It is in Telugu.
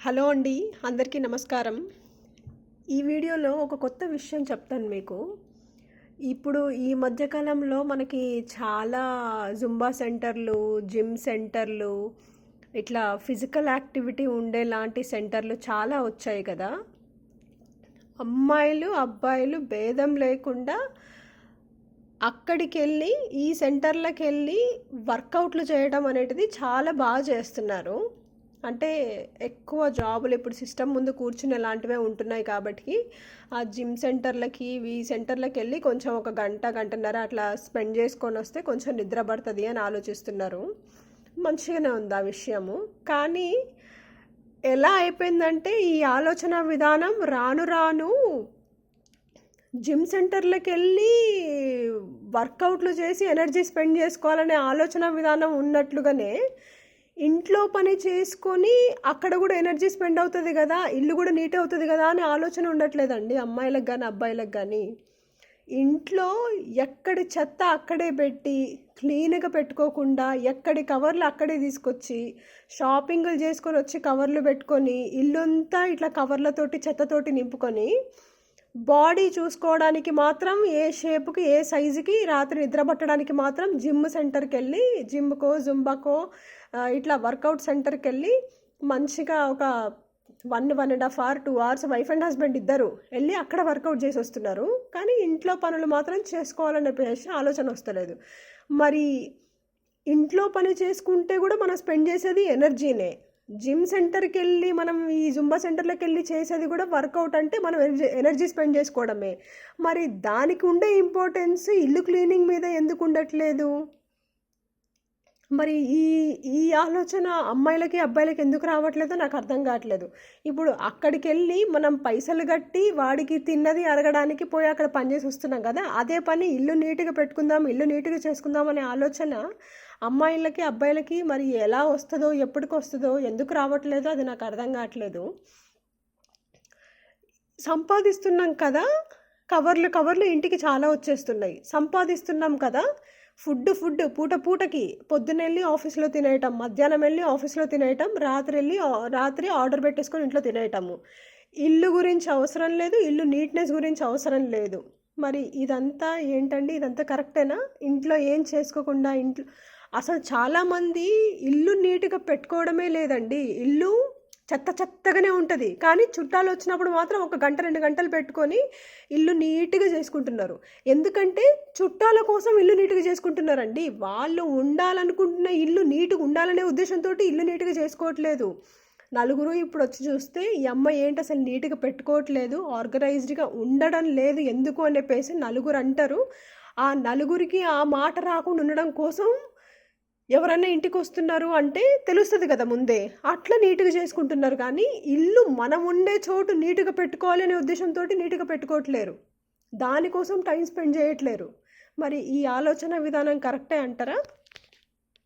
హలో అండి అందరికీ నమస్కారం. ఈ వీడియోలో ఒక కొత్త విషయం చెప్తాను మీకు. ఇప్పుడు ఈ మధ్యకాలంలో మనకి చాలా జుంబా సెంటర్లు జిమ్ సెంటర్లు ఇట్లా ఫిజికల్ యాక్టివిటీ ఉండేలాంటి సెంటర్లు చాలా వచ్చాయి కదా. అమ్మాయిలు అబ్బాయిలు భేదం లేకుండా అక్కడికి వెళ్ళి ఈ సెంటర్లకు వెళ్ళి వర్కౌట్లు చేయడం అనేది చాలా బాగా చేస్తున్నారు. అంటే ఎక్కువ జాబులు ఇప్పుడు సిస్టమ్ ముందు కూర్చుని లాంటివే ఉంటున్నాయి కాబట్టి ఆ జిమ్ సెంటర్లకి ఈ సెంటర్లకి వెళ్ళి కొంచెం ఒక గంట గంటన్నర అట్లా స్పెండ్ చేసుకొని వస్తే కొంచెం నిద్ర పడుతుంది అని ఆలోచిస్తున్నారు. మంచిగానే ఉంది ఆ విషయము. కానీ ఎలా అయిపోయిందంటే ఈ ఆలోచన విధానం రాను రాను జిమ్ సెంటర్లకు వెళ్ళి వర్కౌట్లు చేసి ఎనర్జీ స్పెండ్ చేసుకోవాలనే ఆలోచన విధానం ఉన్నట్లుగానే ఇంట్లో పని చేసుకొని అక్కడ కూడా ఎనర్జీ స్పెండ్ అవుతుంది కదా ఇల్లు కూడా నీట్ అవుతుంది కదా అని ఆలోచన ఉండట్లేదండి అమ్మాయిలకు కానీ అబ్బాయిలకు కానీ ఇంట్లో ఎక్కడి చెత్త అక్కడే పెట్టి క్లీన్గా పెట్టుకోకుండా ఎక్కడి కవర్లు అక్కడే తీసుకొచ్చి షాపింగ్లు చేసుకొని వచ్చి కవర్లు పెట్టుకొని ఇల్లంతా ఇట్లా కవర్లతోటి చెత్తతోటి నింపుకొని బాడీ చూసుకోవడానికి మాత్రం ఏ షేప్కి ఏ సైజుకి రాత్రి నిద్రపట్టడానికి మాత్రం జిమ్ సెంటర్కి వెళ్ళి జిమ్కో జుంబాకో ఇట్లా వర్కౌట్ సెంటర్కి వెళ్ళి మంచిగా ఒక one one and half hour two hours wife and husband ఇద్దరు వెళ్ళి అక్కడ వర్కౌట్ చేసి వస్తున్నారు. కానీ ఇంట్లో పనులు మాత్రం చేసుకోవాలనే ఆలోచన వస్తలేదు. మరి ఇంట్లో పని చేసుకుంటే కూడా మనం స్పెండ్ చేసేది ఎనర్జీనే. జిమ్ సెంటర్కి వెళ్ళి మనం ఈ జుంబా సెంటర్లోకి వెళ్ళి చేసేది కూడా వర్కౌట్ అంటే మనం ఎనర్జీ స్పెండ్ చేసుకోవడమే. మరి దానికి ఉండే ఇంపార్టెన్స్ ఇల్లు క్లీనింగ్ మీద ఎందుకు ఉండట్లేదు? మరి ఈ ఈ ఆలోచన అమ్మాయిలకి అబ్బాయిలకి ఎందుకు రావట్లేదో నాకు అర్థం కావట్లేదు. ఇప్పుడు అక్కడికి వెళ్ళి మనం పైసలు కట్టి వాడికి తిన్నది అరగడానికి పోయి అక్కడ పని చేసి వస్తున్నాం కదా అదే పని ఇల్లు నీట్గా పెట్టుకుందాం ఇల్లు నీట్గా చేసుకుందాం అనే ఆలోచన అమ్మాయిలకి అబ్బాయిలకి మరి ఎలా వస్తుందో ఎప్పటికి వస్తుందో ఎందుకు రావట్లేదో అది నాకు అర్థం కావట్లేదు. సంపాదిస్తున్నాం కదా కవర్లు కవర్లు ఇంటికి చాలా వచ్చేస్తున్నాయి. సంపాదిస్తున్నాం కదా ఫుడ్ ఫుడ్ పూట పూటకి పొద్దున వెళ్ళి ఆఫీస్లో తినేయటం మధ్యాహ్నం వెళ్ళి ఆఫీస్లో తినేయటం రాత్రి వెళ్ళి రాత్రి ఆర్డర్ పెట్టేసుకొని ఇంట్లో తినేయటము. ఇల్లు గురించి అవసరం లేదు ఇల్లు నీట్నెస్ గురించి అవసరం లేదు. మరి ఇదంతా ఏంటండి? ఇదంతా కరెక్టేనా? ఇంట్లో ఏం చేసుకోకుండా ఇంట్లో అసలు చాలామంది ఇల్లు నీట్గా పెట్టుకోవడమే లేదండి. ఇల్లు చెత్త చెత్తగానే ఉంటుంది. కానీ చుట్టాలు వచ్చినప్పుడు మాత్రం ఒక గంట రెండు గంటలు పెట్టుకొని ఇల్లు నీట్గా చేసుకుంటున్నారు. ఎందుకంటే చుట్టాల కోసం ఇల్లు నీట్గా చేసుకుంటున్నారండి. వాళ్ళు ఉండాలనుకుంటున్న ఇల్లు నీట్గా ఉండాలనే ఉద్దేశంతో ఇల్లు నీట్గా చేసుకోవట్లేదు. నలుగురు ఇప్పుడు వచ్చి చూస్తే ఈ అమ్మాయి ఏంటి అసలు నీట్గా పెట్టుకోవట్లేదు ఆర్గనైజ్డ్గా ఉండడం లేదు ఎందుకు అని చెప్పేసి నలుగురు అంటారు. ఆ నలుగురికి ఆ మాట రాకుండా ఉండడం కోసం ఎవరైనా ఇంటికి వస్తున్నారు అంటే తెలుస్తుంది కదా ముందే. అట్లా నీట్గా చేసుకుంటున్నారు కానీ ఇల్లు మనం ఉండే చోటు నీట్గా పెట్టుకోవాలి అనే ఉద్దేశంతో నీట్గా పెట్టుకోవట్లేరు. దానికోసం టైం స్పెండ్ చేయట్లేరు. మరి ఈ ఆలోచన విధానం కరెక్టే అంటారా?